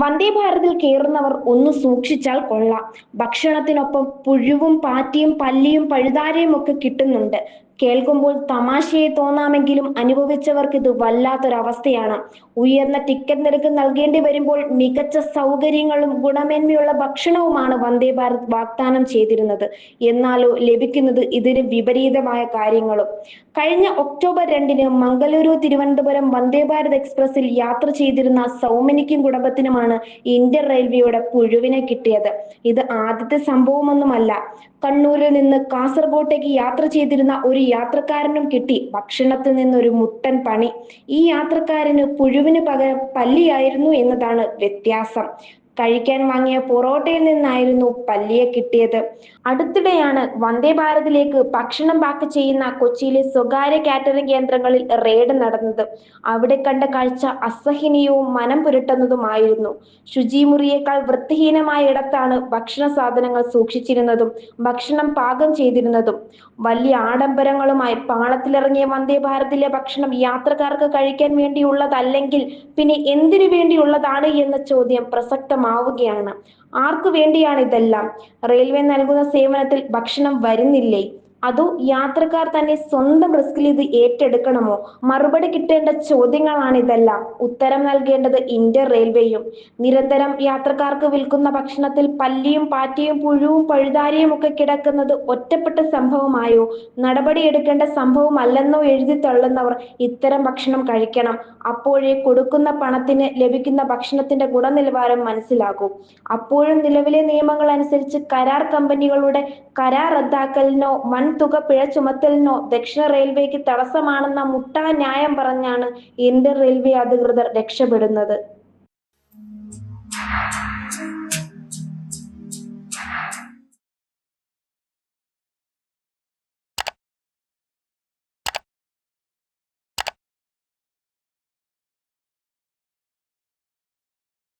വന്ദേ ഭാരതിൽ കയറുന്നവർ ഒന്ന് സൂക്ഷിച്ചാൽ കൊള്ളാം. ഭക്ഷണത്തിനൊപ്പം പുഴുവും പാറ്റിയും പല്ലിയും പഴുതാരയും ഒക്കെ കിട്ടുന്നുണ്ട്. കേൾക്കുമ്പോൾ തമാശയെ തോന്നാമെങ്കിലും അനുഭവിച്ചവർക്ക് ഇത് വല്ലാത്തൊരവസ്ഥയാണ്. ഉയർന്ന ടിക്കറ്റ് നിരക്ക് നൽകേണ്ടി വരുമ്പോൾ മികച്ച സൗകര്യങ്ങളും ഗുണമേന്മയുള്ള ഭക്ഷണവുമാണ് വന്ദേ ഭാരത് വാഗ്ദാനം ചെയ്തിരുന്നത്. എന്നാലോ ലഭിക്കുന്നത് ഇതിന് വിപരീതമായ കാര്യങ്ങളും. കഴിഞ്ഞ ഒക്ടോബർ രണ്ടിന് മംഗലൂരു തിരുവനന്തപുരം വന്ദേ ഭാരത് എക്സ്പ്രസിൽ യാത്ര ചെയ്തിരുന്ന സൗമനിക്കും കുടുംബത്തിനുമാണ് ഇന്ത്യൻ റെയിൽവേയുടെ പുഴുവിനെ കിട്ടിയത്. ഇത് ആദ്യത്തെ സംഭവമൊന്നുമല്ല. കണ്ണൂരിൽ നിന്ന് കാസർഗോട്ടേക്ക് യാത്ര ചെയ്തിരുന്ന ഒരു യാത്രക്കാരനും കിട്ടി. ഭക്ഷണത്തിൽ നിന്നൊരു മുട്ടൻ പണി. ഈ യാത്രക്കാരന് പുഴുവിന് പകരം പല്ലിയായിരുന്നു എന്നതാണ് വ്യത്യാസം. കഴിക്കാൻ വാങ്ങിയ പൊറോട്ടയിൽ നിന്നായിരുന്നു പല്ലിയെ കിട്ടിയത്. അടുത്തിടെയാണ് വന്ദേ ഭാരതിലേക്ക് ഭക്ഷണം പാക്ക് ചെയ്യുന്ന കൊച്ചിയിലെ സ്വകാര്യ കാറ്ററിംഗ് കേന്ദ്രങ്ങളിൽ റെയ്ഡ് നടന്നത്. അവിടെ കണ്ട കാഴ്ച അസഹനീയവും മനം പുരട്ടുന്നതുമായിരുന്നു. ശുചിമുറിയേക്കാൾ വൃത്തിഹീനമായ ഇടത്താണ് ഭക്ഷണ സാധനങ്ങൾ സൂക്ഷിച്ചിരുന്നതും ഭക്ഷണം പാകം ചെയ്തിരുന്നതും. വലിയ ആഡംബരങ്ങളുമായി പാളത്തിലിറങ്ങിയ വന്ദേ ഭാരതിലെ ഭക്ഷണം യാത്രക്കാർക്ക് കഴിക്കാൻ വേണ്ടിയുള്ളതല്ലെങ്കിൽ പിന്നെ എന്തിനു വേണ്ടിയുള്ളതാണ് എന്ന ചോദ്യം പ്രസക്തമാവുകയാണ് ആർക്കു വേണ്ടിയാണ് ഇതെല്ലാം? റെയിൽവേ നൽകുന്ന സേവനത്തിൽ ഭക്ഷണം വരുന്നില്ലേ? അതോ യാത്രക്കാർ തന്നെ സ്വന്തം റിസ്കിൽ ഇത് ഏറ്റെടുക്കണമോ? മറുപടി കിട്ടേണ്ട ചോദ്യങ്ങളാണ് ഇതെല്ലാം. ഉത്തരം നൽകേണ്ടത് ഇന്ത്യൻ റെയിൽവേയും. നിരന്തരം യാത്രക്കാർക്ക് വിൽക്കുന്ന ഭക്ഷണത്തിൽ പല്ലിയും പാറ്റയും പുഴുവും പഴുതാരിയും ഒക്കെ കിടക്കുന്നത് ഒറ്റപ്പെട്ട സംഭവമായോ? നടപടിയെടുക്കേണ്ട സംഭവമല്ലെന്നോ എഴുതി തള്ളുന്നവർ ഇത്തരം ഭക്ഷണം കഴിക്കണം. അപ്പോഴേ കൊടുക്കുന്ന പണത്തിന് ലഭിക്കുന്ന ഭക്ഷണത്തിന്റെ ഗുണനിലവാരം മനസ്സിലാകും. അപ്പോഴും നിലവിലെ നിയമങ്ങൾ അനുസരിച്ച് കരാർ കമ്പനികളുടെ കരാർ റദ്ദാക്കലിനോ വൻ തുക പിഴ ചുമത്തലിനോ ദക്ഷിണ റെയിൽവേക്ക് തടസ്സമാണെന്ന മുട്ടാ ന്യായം പറഞ്ഞാണ് ഇന്ത്യൻ റെയിൽവേ അധികൃതർ രക്ഷപ്പെടുന്നത്.